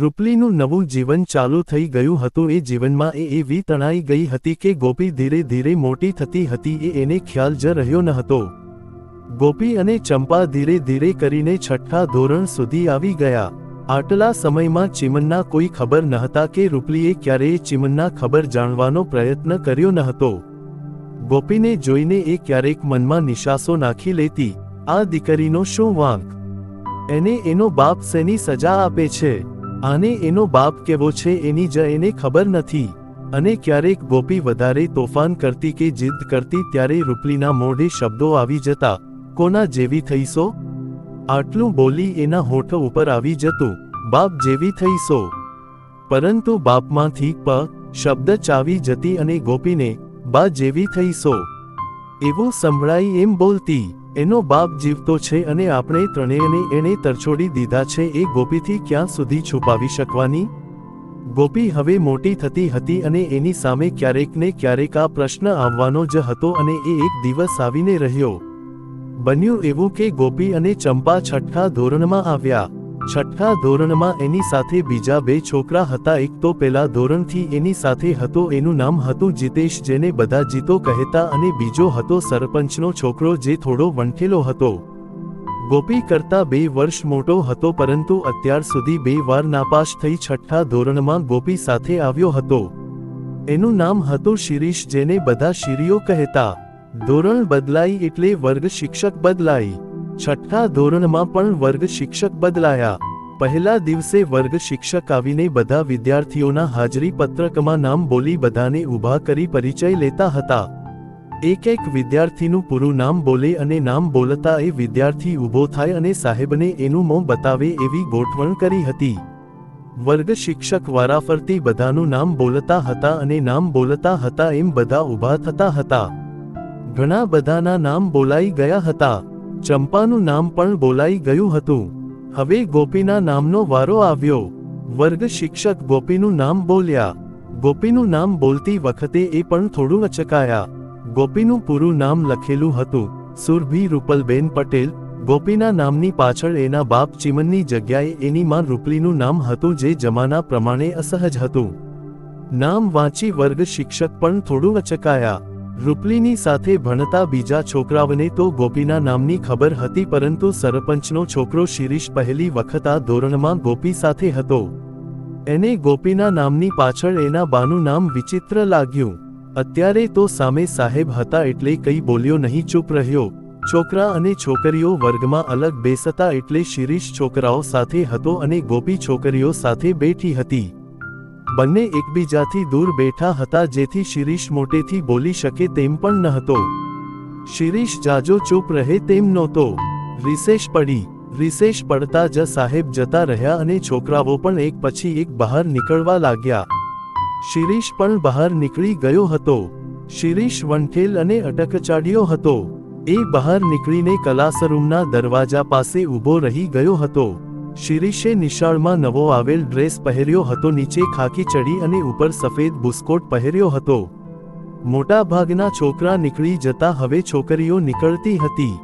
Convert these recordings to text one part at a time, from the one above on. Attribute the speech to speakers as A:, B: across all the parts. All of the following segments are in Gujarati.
A: રૂપલીનું નવું જીવન ચાલુ થઈ ગયું હતું. એ જીવનમાં એ એવી તણાઈ ગઈ હતી કે ગોપી ધીરે ધીરે મોટી થતી હતી. એ એને ખ્યાલ જ રહ્યો ન હતો. ગોપી અને ચંપા ધીરે ધીરે કરીને છઠ્ઠા ધોરણ સુધી આવી ગયા. આટલા સમયમાં ચિમનના કોઈ ખબર નહતા કે રૂપલીએ ક્યારેય ચિમનના ખબર જાણવાનો પ્રયત્ન કર્યો ન હતો. ગોપીને જોઈને એ ક્યારેક મનમાં નિશાસો નાખી લેતી, આ દીકરીનો શું વાંક? એને એનો બાપ શેની સજા આપે છે? આને એનો બાપ કેવો છે એની જ એને ખબર નથી. અને ક્યારેક ગોપી વધારે તોફાન કરતી કે જીદ કરતી ત્યારે રૂપલીના મોઢે શબ્દો આવી જતા, કોના જેવી થઈશો? આટલું બોલી એના હોઠ ઉપર આવી જતું, બાપ જેવી થઈશો. પરંતુ બાપમાંથી પ, શબ્દ ચાવી જતી અને ગોપીને, બા જેવી થઈશો. એવું સંભળાઈ એમ બોલતી. એનો બાપ જીવતો છે અને આપણે ત્રણેયને એણે તરછોડી દીધા છે, એ ગોપીથી ક્યાં સુધી છુપાવી શકવાની? ગોપી હવે મોટી થતી હતી અને એની સામે ક્યારેક ને ક્યારેક આ પ્રશ્ન આવવાનો જ હતો અને એ એક દિવસ આવીને રહ્યો. બન્યું એવું કે ગોપી અને ચંપા છઠ્ઠા ધોરણમાં આવ્યા. છઠ્ઠા ધોરણમાં એની સાથે બીજા બે છોકરા હતા. એક તો પેલા ધોરણથી એની સાથે હતો. એનું નામ હતું જીતેશ, જેને બધા જીતો કહેતા અને બીજો હતો સરપંચનો છોકરો જે થોડો વંઠેલો હતો. ગોપી કરતા બે વર્ષ મોટો હતો, પરંતુ અત્યાર સુધી બે વાર નાપાસ થઈ છઠ્ઠા ધોરણમાં ગોપી સાથે આવ્યો હતો. એનું નામ હતું શિરીષ, જેને બધા શિરીઓ કહેતા. ધોરણ બદલાઈ એટલે વર્ગ શિક્ષક બદલાઈ છઠ્ઠા ધોરણમાં પણ વર્ગ શિક્ષક બદલાયા. પહેલા દિવસે વર્ગ શિક્ષક આવીને બધા વિદ્યાર્થીઓના હાજરી પત્રકમાં નામ બોલી બધાને ઊભા કરી પરિચય લેતા હતા. એક એક વિદ્યાર્થીનું પૂરું નામ બોલે અને નામ બોલતા એ વિદ્યાર્થી ઊભો થાય અને સાહેબને એનું મોં બતાવે એવી ગોઠવણ કરી હતી. વર્ગ શિક્ષક વારાફરતી બધાનું નામ બોલતા હતા અને નામ બોલતા હતા એમ બધા ઊભા થતા હતા. ઘણા બધાના નામ બોલાઈ ગયા હતા. ચંપાનું નામ પણ બોલાઈ ગયું હતું. હવે ગોપીના નામનો વારો આવ્યો. વર્ગ શિક્ષક ગોપીનું નામ બોલ્યા. ગોપીનું નામ બોલતી વખતે એ પણ થોડું અચકાયા. ગોપીનું પૂરું નામ લખેલું હતું. સુરભી રૂપલબેન પટેલ, ગોપીના નામની પાછળ એના બાપ ચિમનની જગ્યાએ એની માં રૂપલીનું નામ હતું જે જમાના પ્રમાણે અસહજ હતું. નામ વાંચી વર્ગ શિક્ષક પણ થોડું અચકાયા. રૂપલીની સાથે ભણતા બીજા છોકરાઓને તો ગોપીના નામની ખબર હતી પરંતુ સરપંચનો છોકરો શિરીષ પહેલી વખત આ ધોરણમાં ગોપી સાથે હતો. એને ગોપીના નામની પાછળ એના બાનું નામ વિચિત્ર લાગ્યું. અત્યારે તો સામે સાહેબ હતા એટલે કંઈ બોલ્યો નહીં, ચૂપ રહ્યો. છોકરા અને છોકરીઓ વર્ગમાં અલગ બેસતા એટલે શિરીષ છોકરાઓ સાથે હતો અને ગોપી છોકરીઓ સાથે બેઠી હતી. બંને એકબીજાથી દૂર બેઠા હતા જેથી શિરીષ મોટેથી બોલી શકે તેમ પણ ન હતો શિરીષ જાજો ચૂપ રહે તેમ નહોતો. રિસેશ પડી, રિસેશ પડતા જ સાહેબ જતા રહ્યા અને છોકરાઓ પણ એક પછી એક બહાર નીકળવા લાગ્યા. શિરીષ પણ બહાર નીકળી ગયો હતો. શિરીષ વંઠેલ અને અટકચાડ્યો હતો. એ બહાર નીકળીને કલાસરૂમના દરવાજા પાસે ઊભો રહી ગયો હતો. શિરીષે નિશાળમાં નવો આવેલ ડ્રેસ પહેર્યો હતો. નીચે ખાકી ચડી અને ઉપર સફેદ બુસ્કોટ પહેર્યો હતો. મોટા ભાગના છોકરા નીકળી જતા હવે છોકરીઓ નીકળતી હતી.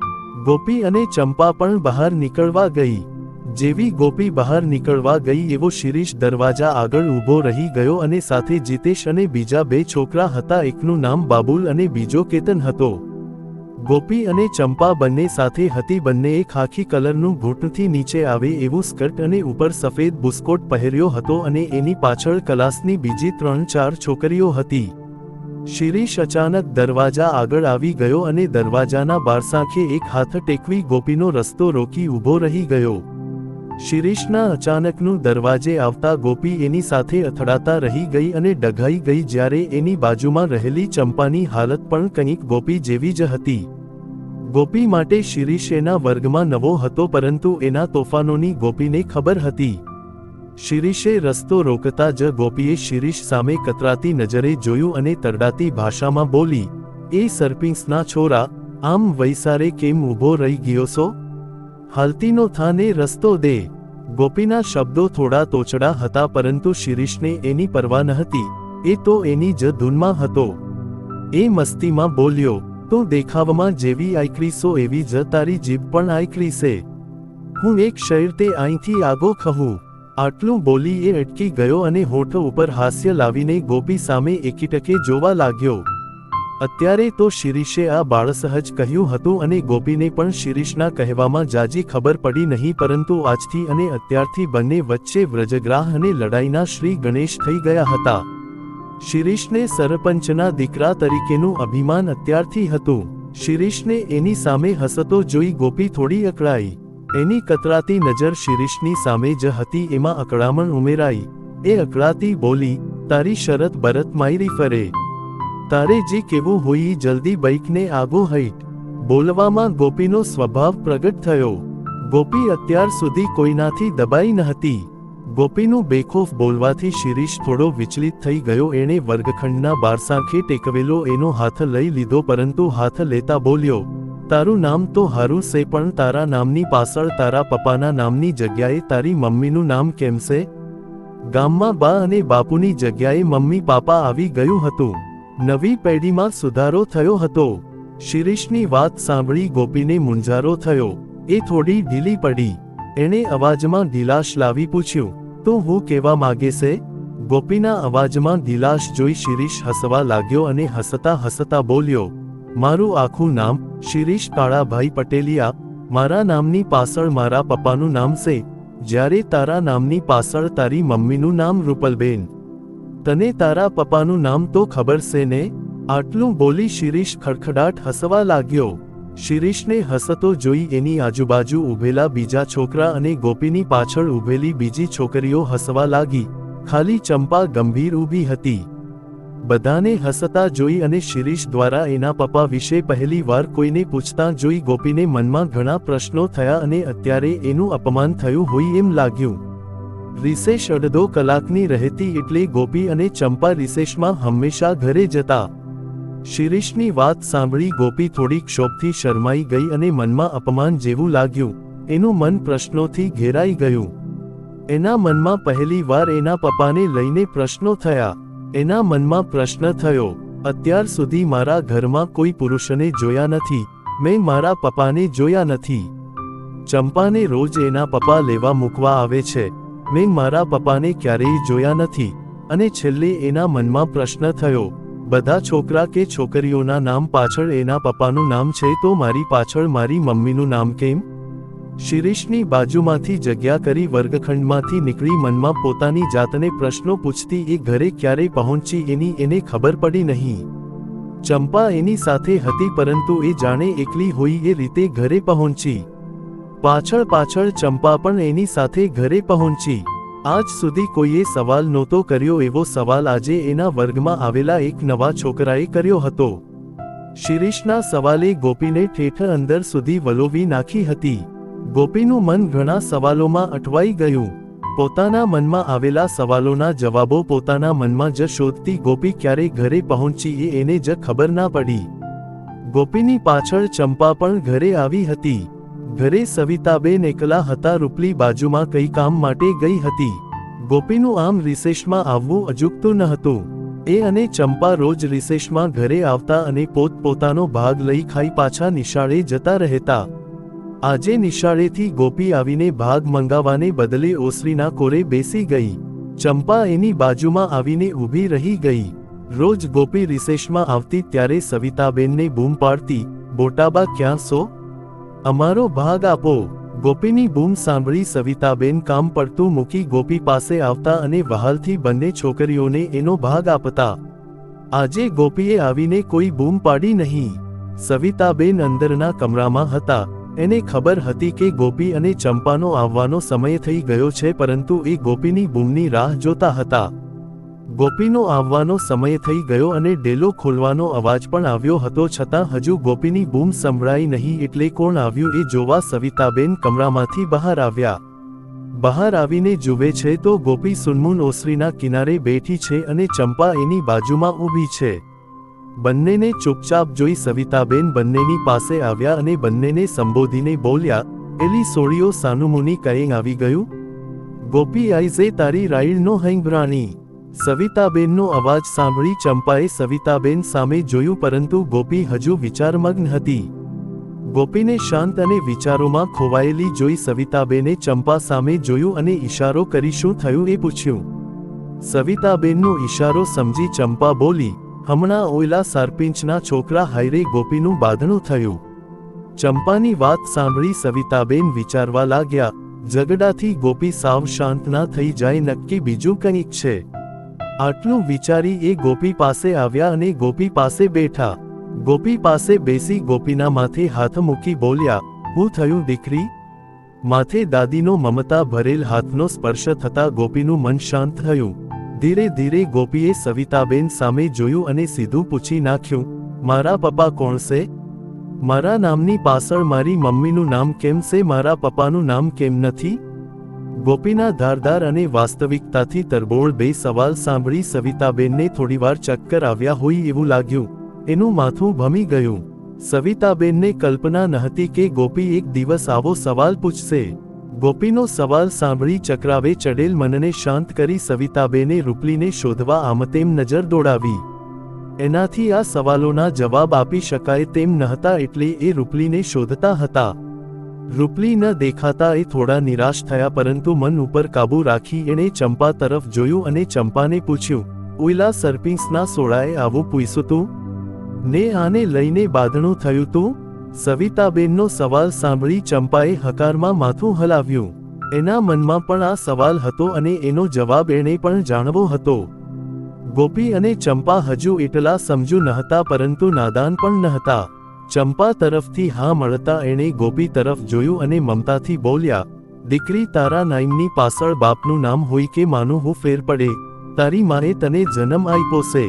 A: ગોપી અને ચંપા પણ બહાર નીકળવા ગઈ. જેવી ગોપી બહાર નીકળવા ગઈ એવો શિરીષ દરવાજા આગળ ઊભો રહી ગયો અને સાથે જીતેશ અને બીજા બે છોકરા હતા. એકનું નામ બાબુલ અને બીજો કેતન હતો. ગોપી અને ચંપા બંને સાથે હતી. બંનેએ ખાખી કલરનું ઘૂંટથી નીચે આવે એવું સ્કર્ટ અને ઉપર સફેદ બુસ્કોટ પહેર્યો હતો અને એની પાછળ કલાસની બીજી ત્રણ ચાર છોકરીઓ હતી. શિરીષ અચાનક દરવાજા આગળ આવી ગયો અને દરવાજાના બારસાંખે એક હાથ ટેકવી ગોપીનો રસ્તો રોકી ઊભો રહી ગયો. શિરીષના અચાનકનું દરવાજે આવતા ગોપી એની સાથે અથડાતા રહી ગઈ અને ડઘાઈ ગઈ જ્યારે એની બાજુમાં રહેલી ચંપાની હાલત પણ કંઈક ગોપી જેવી જ હતી. ગોપી માટે શિરીષ એના વર્ગમાં નવો હતો પરંતુ એના તોફાનોની ગોપીને ખબર હતી. શિરીષે રસ્તો રોકતા જ ગોપીએ શિરીષ સામે કતરાતી નજરે જોયું અને તરડાતી ભાષામાં બોલી, એ સર્પિંગ્સના છોરા, આમ વૈસારે કેમ ઊભો રહી ગયો છો? હાલતીનો થાને રસ્તો દે. ગોપીના શબ્દો થોડા તોચડા હતા પરંતુ શિરીષને એની પરવા ન હતી. એ તો એની જ ધૂનમાં હતો. એ મસ્તીમાં બોલ્યો, તો દેખાવમાં જેવી આઈક્રીસો એવી જ તારી જીભ પણ આઈક્રીસે હું એક શહેર તે અહીંથી આગો ખહું. આટલું બોલી એ અટકી ગયો અને હોઠ ઉપર હાસ્ય લાવીને ગોપી સામે એકીટકે જોવા લાગ્યો. અત્યારે તો શિરીષે આ બાળસહજ કહ્યું હતું અને ગોપીને પણ શિરીષના કહેવામાં જાજી ખબર પડી નહીં, પરંતુ આજથી અને અત્યારથી બંને વચ્ચે વ્રજગ્રાહ અને લડાઈના શ્રી ગણેશ થઈ ગયા હતા. શિરીષને સરપંચના દીકરા તરીકેનું અભિમાન અત્યારથી હતું. શિરીષને એની સામે હસતો જોઈ ગોપી થોડી અકળાઈ. એની કતરાતી નજર શિરીષની સામે જ હતી, એમાં અકળામણ ઉમેરાઈ. એ અકળાતી બોલી, તારી શરત બરત માયરી ફરે. તારે જે કેવું હોય એ જલ્દી બાઇકને આગો હઈટ બોલવામાં ગોપીનો સ્વભાવ પ્રગટ થયો. ગોપી અત્યાર સુધી કોઈનાથી દબાઈ ન હતી. ગોપીનું બેખોફ બોલવાથી શિરીષ થોડો વિચલિત થઈ ગયો. એણે વર્ગખંડના બારસાંખે ટેકવેલો એનો હાથ લઈ લીધો પરંતુ હાથ લેતા બોલ્યો, તારું નામ તો હારું છે પણ તારા નામની પાછળ તારા પપ્પાના નામની જગ્યાએ તારી મમ્મીનું નામ કેમ છે ગામમાં બા અને બાપુની જગ્યાએ મમ્મી પાપા આવી ગયું હતું. નવી પેઢીમાં સુધારો થયો હતો. શિરીષની વાત સાંભળી ગોપીને મૂંઝારો થયો. એ થોડી ઢીલી પડી. એણે અવાજમાં ઢીલાશ લાવી પૂછ્યું, તો હું કેવા માગે છે? ગોપીના અવાજમાં ઢીલાશ જોઈ શિરીષ હસવા લાગ્યો અને હસતા હસતા બોલ્યો, મારું આખું નામ શિરીષ કાળાભાઈ પટેલિયા. મારા નામની પાછળ મારા પપ્પાનું નામ છે. જ્યારે તારા નામની પાછળ તારી મમ્મીનું નામ રૂપલબેન. તને તારા પપ્પાનું નામ તો ખબર છે ને? આટલું બોલી શિરીષ ખડખડાટ હસવા લાગ્યો. શિરીષને હસતો જોઈ એની આજુબાજુ ઊભેલા બીજા છોકરા અને ગોપીની પાછળ ઊભેલી બીજી છોકરીઓ હસવા લાગી. ખાલી ચંપા ગંભીર ઊભી હતી. બધાને હસતા જોઈ અને શિરીષ દ્વારા એના પપ્પા વિશે પહેલી વાર કોઈને પૂછતા જોઈ ગોપીને મનમાં ઘણા પ્રશ્નો થયા અને અત્યારે એનું અપમાન થયું હોય એમ લાગ્યું. રિસેશ અડધો કલાકની રહેતી એટલે ગોપી અને ચંપા રિસેશમાં હંમેશા ઘરે જતા. શિરીષની વાત સાંભળી ગોપી થોડી ક્ષોભથી શરમાઈ ગઈ અને મનમાં અપમાન જેવું લાગ્યું. એનું મન પ્રશ્નોથી ઘેરાઈ ગયું. એના મનમાં પહેલી વાર એના પપ્પાને લઈને પ્રશ્નો થયા. એના મનમાં પ્રશ્ન થયો, અત્યાર સુધી મારા ઘરમાં કોઈ પુરુષને જોયા નથી. મેં મારા પપ્પાને જોયા નથી. ચંપાને રોજ એના પપ્પા લેવા મૂકવા આવે છે. મેં મારા પપ્પાને ક્યારેય જોયા નથી અને છેલ્લે એના મનમાં પ્રશ્ન થયો, બધા છોકરા કે છોકરીઓના નામ પાછળ એના પપ્પાનું નામ છે તો મારી પાછળ મારી મમ્મીનું નામ કેમ? શિરીષની બાજુમાંથી જગ્યા કરી વર્ગખંડમાંથી નીકળી મનમાં પોતાની જાતને પ્રશ્નો પૂછતી એ ઘરે ક્યારે પહોંચી એની એને ખબર પડી નહીં. ચંપા એની સાથે હતી પરંતુ એ જાણે એકલી હોય એ રીતે ઘરે પહોંચી. પાછળ પાછળ ચંપા પણ એની સાથે ઘરે પહોંચી. આજ સુધી કોઈએ સવાલ નહોતો કર્યો એવો સવાલ આજે એના વર્ગમાં આવેલા એક નવા છોકરાએ કર્યો હતો. શિરીષના સવાલે ગોપીને ઠેઠ અંદર સુધી વલોવી નાખી હતી. ગોપીનું મન ઘણા સવાલોમાં અટવાઈ ગયું. પોતાના મનમાં આવેલા સવાલોના જવાબો પોતાના મનમાં જ શોધતી ગોપી ક્યારે ઘરે પહોંચી એ એને જ ખબર ના પડી. ગોપીની પાછળ ચંપા પણ ઘરે આવી હતી. ઘરે સવિતાબેન એકલા હતા, રૂપલી બાજુમાં કઈ કામ માટે ગઈ હતી. ગોપીનું આમ રિસેશમાં આવવું અજુકતું ન હતું. એ અને ચંપા રોજ રિસેશમાં ઘરે આવતા અને પોતપોતાનો ભાગ લઈ ખાઈ પાછા નિશાળે જતા રહેતા. આજે નિશાળેથી ગોપી આવીને ભાગ મંગાવાને બદલે ઓસરીના કોરે બેસી ગઈ. ચંપા એની બાજુમાં આવીને ઊભી રહી ગઈ. રોજ ગોપી રિસેશમાં આવતી ત્યારે સવિતાબેનને બૂમ પાડતી, બોટાબા, ક્યાં સો અમારો ભાગ આપો. ગોપીની બૂમ સાંભળી સવિતાબેન કામ પડતું મૂકી ગોપી પાસે આવતા અને વહાલથી બંને છોકરીઓને એનો ભાગ આપતા. આજે ગોપીએ આવીને કોઈ બૂમ પાડી નહીં. સવિતાબેન અંદરના કમરામાં હતા. એને ખબર હતી કે ગોપી અને ચંપાનો આવવાનો સમય થઈ ગયો છે, પરંતુ એ ગોપીની બૂમની રાહ જોતા હતા. ગોપીનો આવવાનો સમય થઈ ગયો અને ડેલો ખોલવાનો અવાજ પણ આવ્યો હતો છતાં હજુ ગોપીની બૂમ સંભળાઈ નહીં એટલે કોણ આવ્યું એ જોવા સવિતાબેન કમરામાંથી બહાર આવ્યા. બહાર આવીને જુએ છે તો ગોપી સુનમુન ઓસરીના કિનારે બેઠી છે અને ચંપા એની બાજુમાં ઊભી છે. બંનેને ચૂપચાપ જોઈ સવિતાબેન બંનેની પાસે આવ્યા અને બંનેને સંબોધીને બોલ્યા, એલી સોળીઓ સાનુમુની કઈ આવી ગયું? ગોપી આઈઝે તારી રાઈડનો હૈંગરાણી સવિતાબેનનો અવાજ સાંભળી ચંપાએ સવિતાબેન સામે જોયું પરંતુ ગોપી હજુ વિચારમગ્ન હતી. ગોપીને શાંત અને વિચારોમાં ખોવાયેલી જોઈ સવિતાબેને ચંપા સામે જોયું અને ઈશારો કરી શું થયું એ પૂછ્યું. સવિતાબેનનો ઈશારો સમજી ચંપા બોલી, હમણાં ઓયલા સરપંચના છોકરા હાયરે ગોપીનું બાંધણું થયું. ચંપાની વાત સાંભળી સવિતાબેન વિચારવા લાગ્યા, ઝઘડાથી ગોપી સાવ શાંત ના થઈ જાય નક્કી બીજું કંઈક છે. આટલું વિચારી એ ગોપી પાસે આવ્યા અને ગોપી પાસે બેઠા. ગોપી પાસે બેસી ગોપીના માથે હાથ મૂકી બોલ્યા, હું થયું દીકરી? માથે દાદીનો મમતા ભરેલ હાથનો સ્પર્શ થતા ગોપીનું મન શાંત થયું. ધીરે ધીરે ગોપીએ સવિતાબેન સામે જોયું અને સીધું પૂછી નાખ્યું, મારા પપ્પા કોણ છે મારા નામની પાછળ મારી મમ્મીનું નામ કેમ છે મારા પપ્પાનું નામ કેમ નથી? ગોપીના ધારદાર અને વાસ્તવિકતાથી તરબોળ બે સવાલ સાંભળી સવિતાબેનને થોડીવાર ચક્કર આવ્યા હોય એવું લાગ્યું. એનું માથું ભમી ગયું. સવિતાબેનને કલ્પના નહતી કે ગોપી એક દિવસ આવો સવાલ પૂછશે. ગોપીનો સવાલ સાંભળી ચક્રાવે ચડેલ મનને શાંત કરી સવિતાબેને રૂપલીને શોધવા આમતેમ નજર દોડાવી. એનાથી આ સવાલોના જવાબ આપી શકાય તેમ નહતા એટલે એ રૂપલીને શોધતા હતા. રૂપલી ન દેખાતા એ થોડા નિરાશ થયા પરંતુ મન ઉપર કાબૂ રાખી એણે ચંપા તરફ જોયું અને ચંપાને પૂછ્યું, ઉઈલા સર્પિંગ્સના સોળાએ આવું પૂછ્યું તું? ને આને લઈને બાંધણું થયું તું? સવિતાબેનનો સવાલ સાંભળી ચંપાએ હકારમાં માથું હલાવ્યું. એના મનમાં પણ આ સવાલ હતો અને એનો જવાબ એણે પણ જાણવો હતો. ગોપી અને ચંપા હજુ એટલા સમજુ નહતા પરંતુ નાદાન પણ નહતા. ચંપા તરફથી હા મળતા એણે ગોપી તરફ જોયું અને મમતાથી બોલ્યા, દીકરી, તારા નાઈમની પાછળ બાપનું નામ હોય કે માનું હું ફેર પડે. તારી માએ તને જન્મ આપ્યો છે.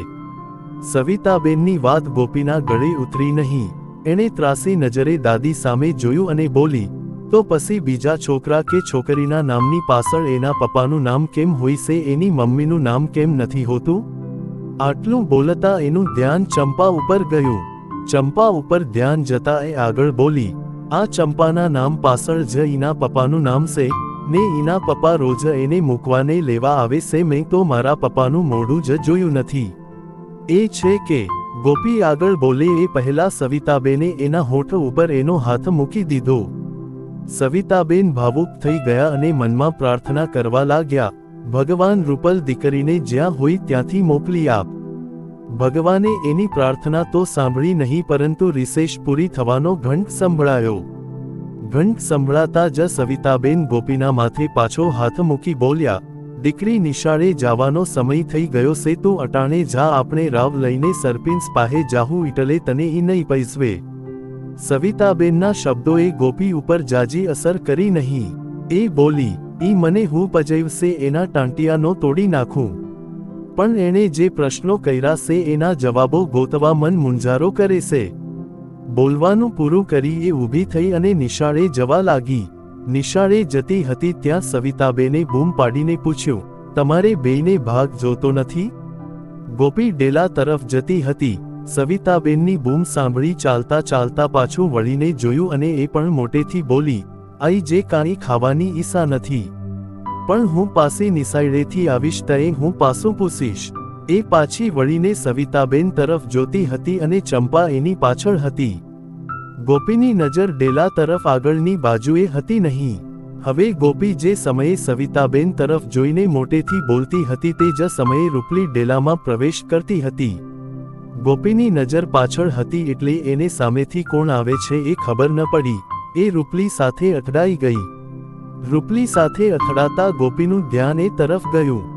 A: સવિતાબેનની વાત ગોપીના ગળે ઉતરી નહીં. એણે ત્રાસી નજરે દાદી સામે જોયું અને બોલી, તો પછી બીજા છોકરા કે છોકરીના નામની પાછળ એના પપ્પાનું નામ કેમ હોય છે? એની મમ્મીનું નામ કેમ નથી હોતું? આટલું બોલતા એનું ધ્યાન ચંપા ઉપર ગયું. ચંપા ઉપર ધ્યાન જતા એ આગળ બોલી, આ ચંપાના નામ પાછળ જ ઈના પપ્પાનું નામ છે ને ઈના પપ્પા રોજ એને મૂકવાને લેવા આવે છે મેં તો મારા પપ્પાનું મોઢું જ જોયું નથી. એ છે કે, ગોપી આગળ બોલે એ પહેલા સવિતાબેને એના હોઠ ઉપર એનો હાથ મૂકી દીધો. સવિતાબેન ભાવુક થઈ ગયા અને મનમાં પ્રાર્થના કરવા લાગ્યા, ભગવાન રૂપલ દીકરીને જ્યાં હોય ત્યાંથી મોકલી આપ. ભગવાને એની પ્રાર્થના તો સાંભળી નહીં પરંતુ રિસેશ પૂરી થવાનો ઘંટ સંભળાયો. ઘંટ સંભળાતા જ સવિતાબેન ગોપીના માથે પાછો હાથ મૂકી બોલ્યા, દીકરી નિશાળે જવાનો સમય થઈ ગયો છે તું અટાણે જા આપણે રાવ લઈને સરપિંચ પાહે જાહુ ઇટલે તને ઈ નહીં પૈસવે. સવિતાબેનના શબ્દોએ ગોપી ઉપર જાજી અસર કરી નહીં. એ બોલી, ઈ મને હું પજવશે એના ટાંટિયાનો તોડી નાખું. પણ એણે જે પ્રશ્નો કર્યા છે એના જવાબો ગોતવા મન મુંજારો કરે છે. બોલવાનું પૂરું કરી એ ઊભી થઈ અને નિશાળે જવા લાગી. નિશાળે જતી હતી ત્યાં સવિતાબેને બૂમ પાડીને પૂછ્યું, તમારે બેયને ભાગ જોતો નથી? ગોપી ડેલા તરફ જતી હતી. સવિતાબેનની બૂમ સાંભળી ચાલતા ચાલતા પાછું વળીને જોયું અને એ પણ મોટેથી બોલી, આઈ જે કાંઈ ખાવાની ઈસા નથી. પણ હું પાસે નિસાઈડેથી આવીશ તયે હું પાસું પૂછીશ. એ પાછી વળીને સવિતાબેન તરફ જોતી હતી અને ચંપા એની પાછળ હતી. ગોપીની નજર ડેલા તરફ આગળની બાજુએ હતી નહીં. હવે ગોપી જે સમયે સવિતાબેન તરફ જોઈને મોટેથી બોલતી હતી તે જ સમયે રૂપલી ડેલામાં પ્રવેશ કરતી હતી. ગોપીની નજર પાછળ હતી એટલે એને સામેથી કોણ આવે છે એ ખબર ન પડી. એ રૂપલી સાથે અથડાઈ ગઈ. રૂપલી સાથે અથડાતા ગોપીનું ધ્યાન એ તરફ ગયું.